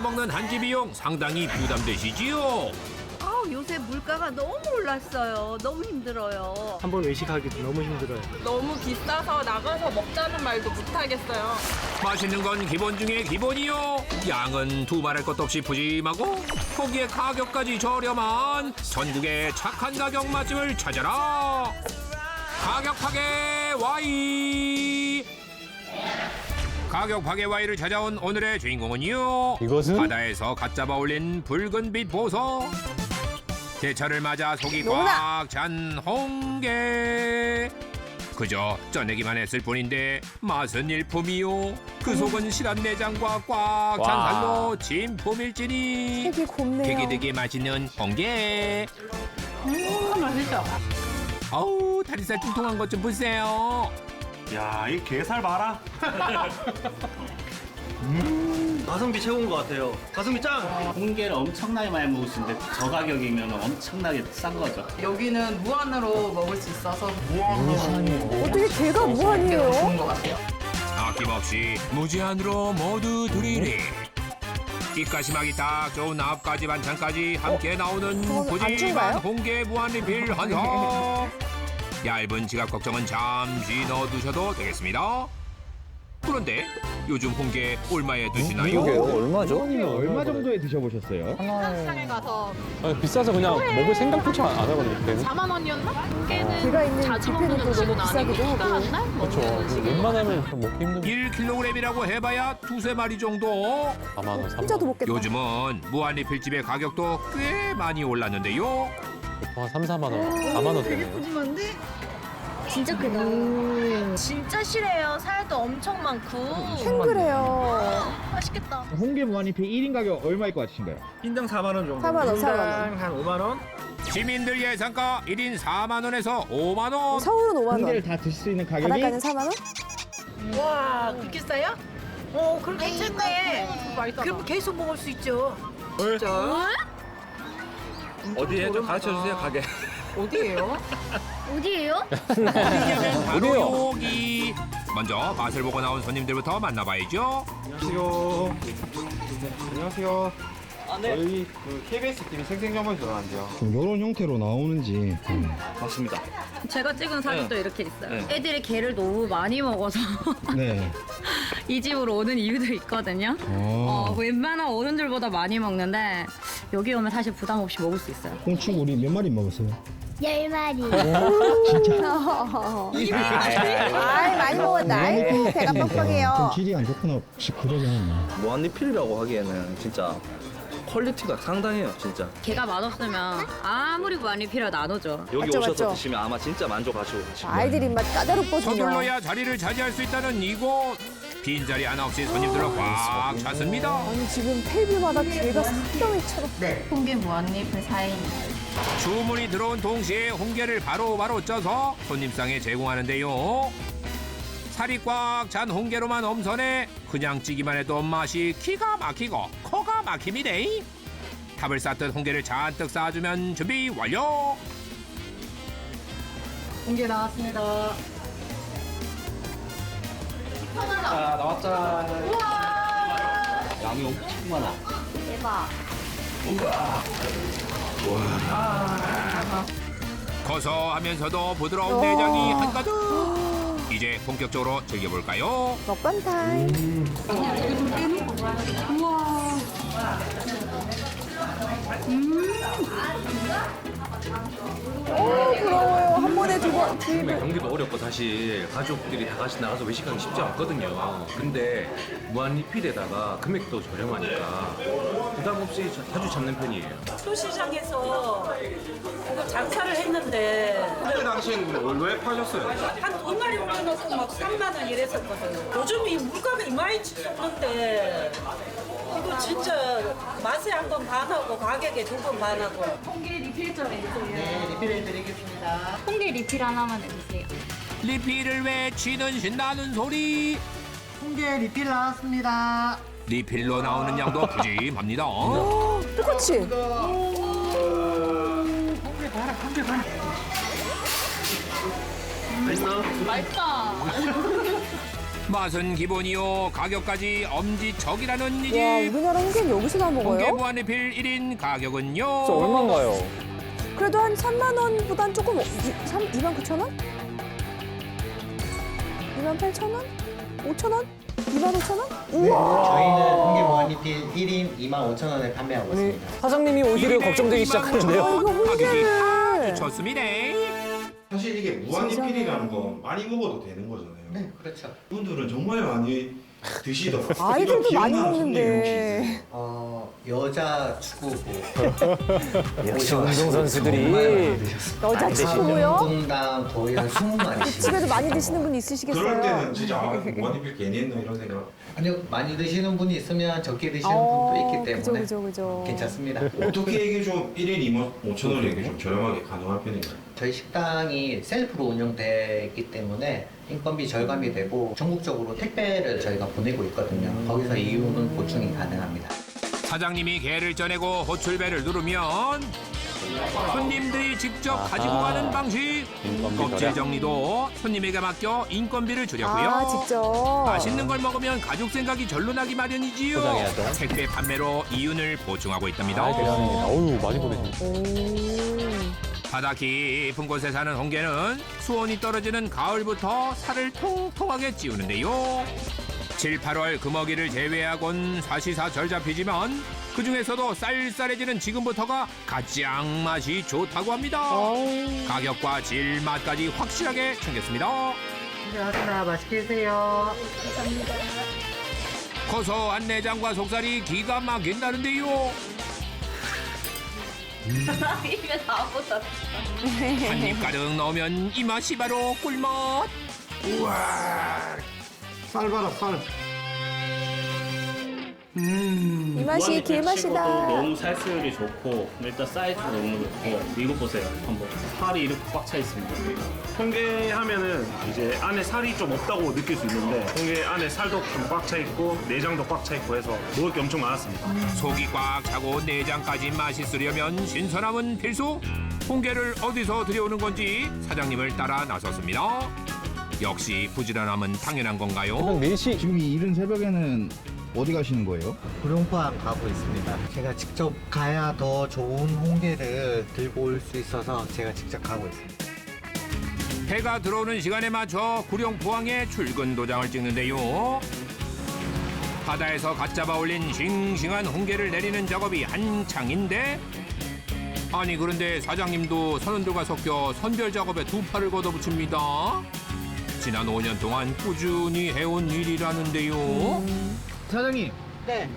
먹는 한끼 비용 상당히 부담되시지요? 아, 요새 물가가 너무 올랐어요. 너무 힘들어요. 한 번 외식하기도 너무 힘들어요. 너무 비싸서 나가서 먹자는 말도 못 하겠어요. 맛있는 건 기본 중에 기본이요. 양은 두말할 것도 없이 푸짐하고 거기에 가격까지 저렴한 전국의 착한 가격 맛집을 찾아라. 가격 파괴 와이. 가격 파괴 와이를 찾아온 오늘의 주인공은요. 이것은? 바다에서 갓 잡아 올린 붉은빛 보석. 제철을 맞아 속이. 꽉 찬 홍게. 그저 쪄내기만 했을 뿐인데 맛은 일품이요. 그 속은 실한 내장과 꽉 찬 와. 살로 진품일지니. 되게 곱네요. 되게 되게 맛있는 홍게. 음, 맛있어. 아우 다리살 통통한 것 좀 보세요. 야, 이 게살 봐라. 음, 가성비 최고인 것 같아요. 가성비 짱! 홍게를 엄청나게 많이 먹을 수 있는데 저 가격이면 엄청나게 싼 거죠. 여기는 무한으로 먹을 수 있어서 어떻게 게가 무한이에요? 좋은 것 같아요. 아낌없이 무제한으로 모두 드리리. 입가심하기 딱 좋은 아홉가지 반찬까지 함께 나오는 안주인가요? 홍게 무한 리필 한상. 얇은 지갑 걱정은 잠시 넣어두셔도 되겠습니다. 그런데 요즘 홍게 얼마에 드시나요? 얼마죠? 얼마 정도에 드셔보셨어요? 상에 가서 아니, 비싸서 그냥 먹을 생각조차 안 하거든요. 4만 원이었나? 홍게는 게가 있는 자주 뷔페는 먹는 또 음식은 아니고 비싸기도 하고. 특별한 날 그렇죠. 먹는. 웬만하면 먹기 힘든 1kg이라고 해봐야 두세 마리 정도. 4만 원, 3만 혼자도 원. 먹겠다. 요즘은 무한리필집의 가격도 꽤 많이 올랐는데요. 한 3, 4만 원, 4만 원 되네요. 푸짐한데? 진짜 크다. 진짜 실해요. 살도 엄청 많고. 탱글해요. 맛있겠다. 홍게 무한리필 1인 가격 얼마일 것 같으신가요? 인당 4만 원 정도. 4만 원, 4만 원. 인당 한 5만 원? 시민들 예상가 1인 4만 원에서 5만 원. 서울은 5만 홍게를 원. 다 드실 수 있는 가격이 바닷가는 4만 원? 와, 그렇게 싸요? 어, 그럼 괜찮네. 그럼 계속 먹을 수 있죠. 어디에 좀 가르쳐 주세요, 가게. 어디예요? 어디예요? 이게는 바로? 여기. 먼저 맛을 보고 나온 손님들부터 만나봐야죠. 안녕하세요. 네, 안녕하세요. 저희 그 KBS TV 생생정보에서 나왔는데요. 이런 형태로 나오는지. 맞습니다. 제가 찍은 사진도 이렇게 있어요. 네. 애들이 게를 너무 많이 먹어서 네. 이 집으로 오는 이유도 있거든요. 어, 어. 웬만한 어른들보다 많이 먹는데 여기 오면 사실 부담 없이 먹을 수 있어요. 홍축 우리 몇 마리 먹었어요? 열 마리. 아이, 많이 먹었다. 아이고, 배가 좀 뻑뻑해요. 질이 안 좋거나 혹시 그러지 않나? 무한리필이라고 하기에는 진짜 퀄리티가 상당해요 진짜 게가 맛없으면 아무리 많이 필요해도 안 오죠. 여기 맞죠, 오셔서 맞죠. 드시면 아마 진짜 만족하시고 가시고 아이들 입맛 까다롭거든요. 서둘러야 자리를 차지할 수 있다는 이곳. 빈자리 하나 없이 손님들로 꽉 찼습니다. 아니, 지금 테이블마다 게가 산더미처럼. 홍게 무한리필 4인. 주문이 들어온 동시에 홍게를 바로바로 쪄서 손님상에 제공하는데요. 살이 꽉 찬 홍게로만 엄선해 그냥 찌기만 해도 맛이 기가 막히고 코가 막힙니다. 탑을 쌓듯 홍게를 잔뜩 쌓아주면 준비 완료. 홍게 나왔습니다. 자, 나왔자. 양이 엄청 많아. 고소하면서도 부드러운 내장이 한가득. 이제 본격적으로 즐겨볼까요? 먹방 타임. 오, 부러워요. 한 번에 두 번, 두 요즘에 입을. 경기도 어렵고 사실 가족들이 다 같이 나가서 외식하기 쉽지 않거든요. 근데 무한리필에다가 금액도 저렴하니까 부담 없이 자- 자주 찾는 편이에요. 소시장에서 장사를 했는데 그때 당시엔 왜 파셨어요? 한두 마리 올려놓고 막 3만 원 이랬었거든요. 요즘 이 물가가 이마이 치는데 이거 진짜 맛에 한 번 반하고 가격에 두 번 반하고. 홍게 리필 하나만 해주세요. 리필을 외치는 신나는 소리. 홍게 리필 나왔습니다. 리필로 나오는 양도 푸짐합니다. 똑같이. 맛 은 기본이요 가격까지 엄지척이라는 와, 이집 우리나라 홍게는 여기서 나 먹어요? 무한리필 1인 가격은요 진짜 얼마인가요? 그래도 한 3만 원보단 조금, 어- 이- 삼 2만 9천 원? 2만 8천 원? 5천 원? 2만 5천 원? 우와! 저희는 홍게 무한리필 1인 2만 5천 원에 판매하고 있습니다. 사장님이 오히려 걱정되기 시작하는데요. 아, 이거 홍게를. 아주 좋습니다 사실 이게 무한리필이라는 건 많이 먹어도 되는 거잖아요. 네, 그렇죠. 분들은 정말 많이 드시더라고요. 아이들도 이거 많이 기억나는 혹시? 먹는데. 어, 여자 축구부. 역시 운동 선수들이 여자 안 되시죠? 축구요? 분당 거의 한 20마리씩. 집에도 많이 드시는 분 있으시겠어요? 그럴 때는 진짜 아, 무한리필 괜히 했나 이런 생각. 아니요, 많이 드시는 분이 있으면 적게 드시는 어, 분도 있기 그죠, 때문에 그죠, 그죠. 괜찮습니다. 어떻게 이게 좀 1인 2만 5천 원에 좀 저렴하게 가능한 편인가요? 저희 식당이 셀프로 운영되기 때문에 인건비 절감이 되고 전국적으로 택배를 저희가 보내고 있거든요. 거기서 이유는 보충이 가능합니다. 사장님이 개를 쪄내고 호출배를 누르면 손님들이 직접 가지고 아하. 가는 방식 인건비 껍질 절약. 정리도 손님에게 맡겨 인건비를 줄였고요 아, 직접. 맛있는 걸 먹으면 가족 생각이 절로 나기 마련이지요 포장해야죠. 택배 판매로 이윤을 보충하고 있답니다 아, 대단합니다. 어우, 많이. 오. 바다 깊은 곳에 사는 홍게는 수온이 떨어지는 가을부터 살을 통통하게 찌우는데요. 7, 8월 금어기를 제외하곤 사시사절 잡히지만 그 중에서도 쌀쌀해지는 지금부터가 가장 맛이 좋다고 합니다. 가격과 질, 맛까지 확실하게 챙겼습니다. 하나 맛있게 드세요. 고소한 내장과 속살이 기가 막힌다는데요. 입에 다 묻었어. 한 입 가득 넣으면 이 맛이 바로 꿀맛. 쌀 봐라 쌀. 이 맛이 길 맛이다. 너무 살수율이 좋고 일단 사이즈도 너무 좋고 이거 보세요 한번 살이 이렇게 꽉 차 있습니다 홍게 하면은 이제 안에 살이 좀 없다고 느낄 수 있는데 홍게 안에 살도 좀 꽉 차 있고 내장도 꽉 차 있고 해서 먹을 게 엄청 많았습니다. 속이 꽉 차고 내장까지 맛있으려면 신선함은 필수. 홍게를 어디서 들여오는 건지 사장님을 따라 나섰습니다. 역시 부지런함은 당연한 건가요? 새벽 4시. 지금 이 이른 새벽에는 어디 가시는 거예요? 구룡포항 가고 있습니다. 제가 직접 가야 더 좋은 홍게를 들고 올 수 있어서 제가 직접 가고 있습니다. 해가 들어오는 시간에 맞춰 구룡포항에 출근 도장을 찍는데요. 바다에서 갓 잡아 올린 싱싱한 홍게를 내리는 작업이 한창인데 아니 그런데 사장님도 선원들과 섞여 선별 작업에 두 팔을 걷어붙입니다. 지난 5년 동안 꾸준히 해온 일이라는데요. 사장님 네.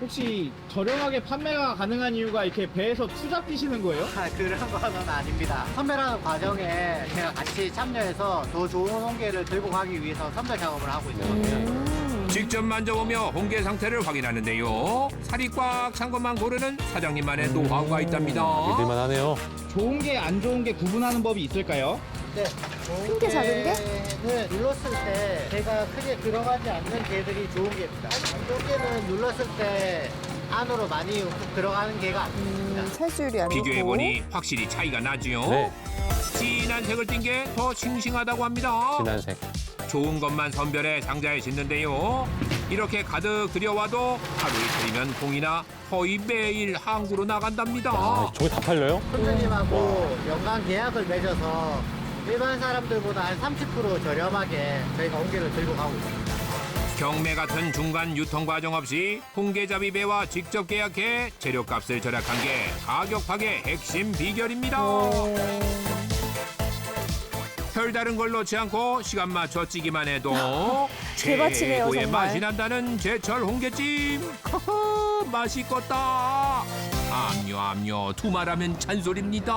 혹시 저렴하게 판매가 가능한 이유가 이렇게 배에서 투잡 뛰시는 거예요? 아, 그런 거는 아닙니다. 선별하는 과정에 제가 같이 참여해서 더 좋은 홍게를 들고 가기 위해서 선별 작업을 하고 있거든요. 직접 만져보며 홍게 상태를 확인하는데요. 살이 꽉 찬 것만 고르는 사장님만의 노하우가 있답니다. 믿을만 하네요. 좋은 게 안 좋은 게 구분하는 법이 있을까요? 네. 큰 게 작은 게? 네, 눌렀을 때 배가 크게 들어가지 않는 게들이 좋은 게입니다. 안 좋은 게는 눌렀을 때 안으로 많이 훅 들어가는 게가 아닙니다. 음, 안. 비교해보니 확실히 차이가 나지요. 네. 진한 색을 띈게더 싱싱하다고 합니다. 진한 색. 좋은 것만 선별해 상자에 짓는데요. 이렇게 가득 들여와도 하루 이틀이면 공이나 거의 매일 항구로 나간답니다. 아, 저게 다 팔려요? 선생님하고 연간 계약을 맺어서 일반 사람들보다 한 30% 저렴하게 저희가 홍게를 들고 가고 있습니다. 경매 같은 중간 유통 과정 없이 홍게잡이 배와 직접 계약해 재료값을 절약한 게 가격 파괴 핵심 비결입니다. 별다른 걸 넣지 않고 시간 맞춰 찌기만 해도 개맛이네요, 최고의 정말. 맛이 난다는 제철 홍게찜. 허허, 맛있겠다. 암요 암요 두말하면 잔소리입니다.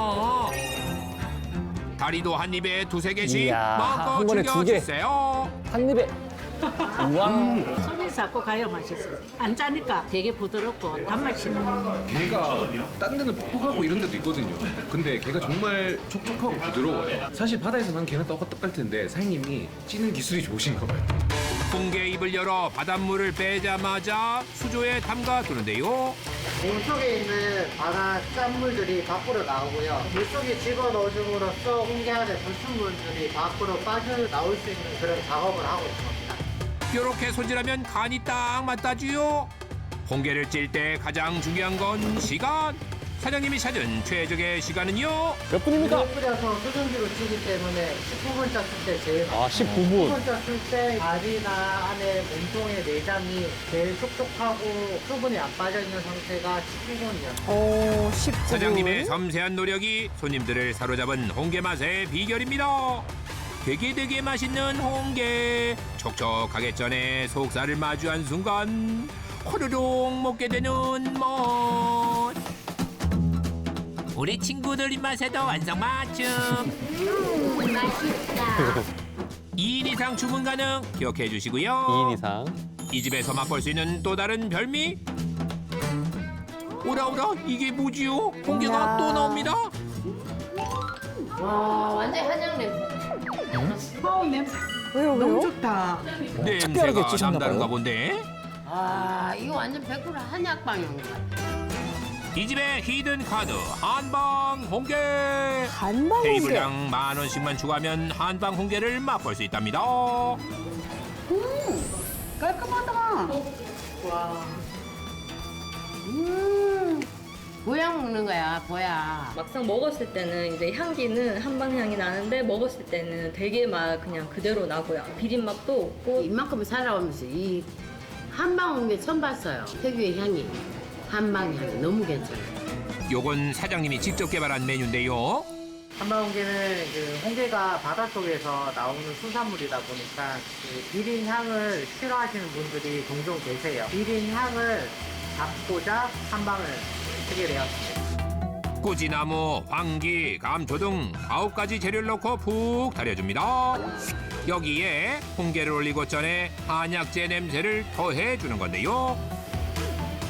다리도 한 입에 두세 개씩 이야, 한 번에 두 개. 즐겨주세요. 한 입에. 우와. 손이 잡고 가야 맛있어요. 안 짜니까 되게 부드럽고 단맛이 나요. 걔가 딴 데는 퍽퍽하고 이런 데도 있거든요. 근데 걔가 정말 촉촉하고 부드러워요. 사실 바다에서 난 걔는 떡떡할 텐데 사장님이 찌는 기술이 좋으신가 봐요. 홍게 입을 열어 바닷물을 빼자마자 수조에 담가 두는데요. 몸속에 있는 바다 짠물들이 밖으로 나오고요. 물속에 집어넣어줌으로써 홍게 안에 불순물들이 밖으로 빠져나올 수 있는 그런 작업을 하고 있습니다. 요렇게 손질하면 간이 딱 맞다지요. 홍게를 찔 때 가장 중요한 건 시간. 사장님이 찾은 최적의 시간은요. 몇 분입니까? 끓여서 수증기로 찌기 때문에 19분 쪘을 때 제일 아, 19분. 19분 쪘을 때 다리나 안에 몸통의 내장이 제일 촉촉하고 수분이 안 빠져 있는 상태가 19분이요. 오, 19분. 사장님의 섬세한 노력이 손님들을 사로잡은 홍게 맛의 비결입니다. 되게 되게 맛있는 홍게. 촉촉하게 전에 속살을 마주한 순간 호로록 먹게 되는 맛. 우리 친구들 입맛에도 완성 맞춤. 맛있다. 2인 이상 주문 가능 기억해 주시고요. 2인 이상. 이 집에서 맛볼 수 있는 또 다른 별미? 오라 오라 이게 뭐지요? 홍게가 또 나옵니다. 와, 완전 한약 냄새. 어우 냄새. 왜요, 왜요? 좋다. 냄새가 남다른가 본데. 아, 이거 완전 100% 한약방인 것 같아. 이 집의 히든 카드 한방 홍게. 한방 홍게. 테이블당 만 원씩만 추가하면 한방 홍게를 맛볼 수 있답니다. 깔끔하다. 와. 음. 보약 먹는 거야, 보약. 막상 먹었을 때는 이제 향기는 한방 향이 나는데 먹었을 때는 되게 막 그냥 그대로 나고요. 비린 맛도 없고 이만큼 살아오면서 이 한방 온 게 처음 봤어요. 특유의 향이. 한방 향이 너무 괜찮아요. 요건 사장님이 직접 개발한 메뉴인데요. 한방홍게는 그 홍게가 바닷속에서 나오는 수산물이다 보니까 그 비린 향을 싫어하시는 분들이 종종 계세요. 비린 향을 잡고자 한방을 쓰게 되었습니다. 꾸지나무, 황기, 감초 등 아홉 가지 재료를 넣고 푹 달여줍니다. 여기에 홍게를 올리고 전에 한약재 냄새를 더해주는 건데요.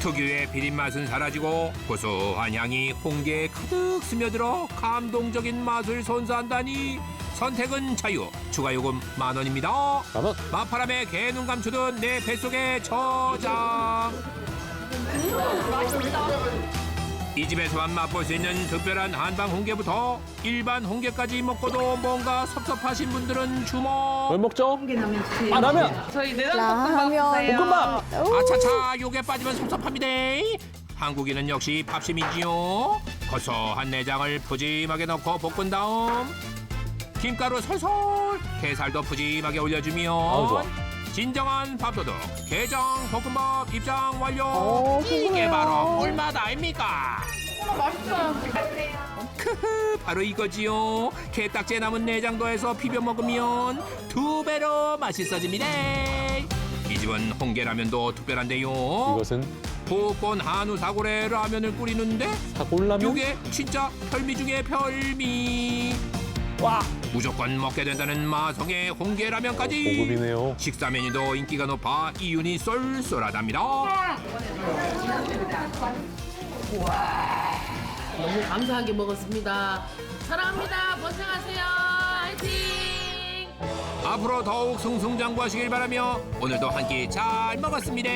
특유의 비린 맛은 사라지고 고소한 향이 홍게에 가득 스며들어 감동적인 맛을 선사한다니 선택은 자유 추가 요금 만 원입니다. 만 원. 마파람에 개눈 감추듯 내 뱃속에 저장. 이 집에서만 맛볼 수 있는 특별한 한방 홍게부터 일반 홍게까지 먹고도 뭔가 섭섭하신 분들은 주목. 뭘 먹죠? 홍게 라면 주세요. 아, 라면. 저희 라면. 내장 볶음밥 주세요. 볶음밥. 아차차 요게 빠지면 섭섭합니다. 한국인은 역시 밥심이지요. 고소한 내장을 푸짐하게 넣고 볶은 다음 김가루 솔솔 게살도 푸짐하게 올려주면 아우, 좋아. 진정한 밥도둑 게장 볶음밥 입장 완료. 오, 이게 궁금해요. 바로 꿀맛 아닙니까? 맛있어요. 크흐 바로 이거지요. 게딱지에 남은 내장 더해서 비벼 먹으면 두 배로 맛있어집니다. 이 집은 홍게라면도 특별한데요. 이것은 볶은 한우 사골에 라면을 끓이는데 사골라면. 요게 진짜 별미 중에 별미. 와. 무조건 먹게 된다는 마성의 홍게라면까지. 고급이네요. 식사 메뉴도 인기가 높아 이윤이 쏠쏠하답니다. 너무 감사하게 먹었습니다. 사랑합니다. 고생하세요. 화이팅! 앞으로 더욱 승승장구하시길 바라며 오늘도 한 끼 잘 먹었습니다.